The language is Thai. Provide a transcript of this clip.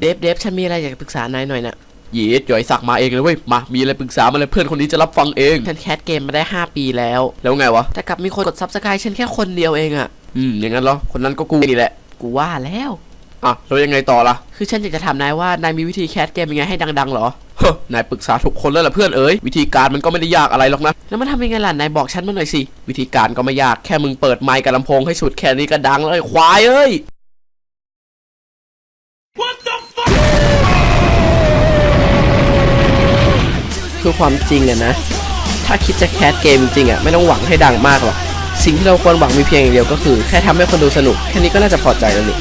เดฟเดฟฉันมีอะไรอยากจะปรึกษานายหน่อยนะเย็ดจ่อยสักมาเองเลยเว้ย มา มีอะไรปรึกษามาเลยเพื่อนคนนี้จะรับฟังเอง ฉันแคสเกมมาได้ 5 ปีแล้ว แล้วไงวะ แต่กลับมีคนกด subscribe ฉันแค่คนเดียวเองอะอืม อย่างนั้นเหรอ คนนั้นก็กูนี่แหละ กูว่าแล้ว อะแล้วยังไงต่อล่ะ คือฉันอยากจะถามนายว่านายมีวิธีแคสเกมยังไงให้ดังๆเหรอ เฮ้ยนายปรึกษาทุกคนแล้วล่ะเพื่อนเอ๋ย วิธีการมันก็ไม่ได้ยากอะไรหรอกนะ แล้วมันทำยังไงล่ะ นายบอกฉันมาหน่อยสิ วิธีการก็ไม่ยาก แค่มึงเปิดไมค์กับลำโพงให้สุดแค่นี้ก็ดังเลยควายเอ้ย คือความจริงอะนะ ถ้าคิดจะแคสเกมจริงอะไม่ต้องหวังให้ดังมากหรอก สิ่งที่เราควรหวังมีเพียงอย่างเดียวก็คือ แค่ทำให้คนดูสนุก แค่นี้ก็น่าจะพอใจแล้วนี่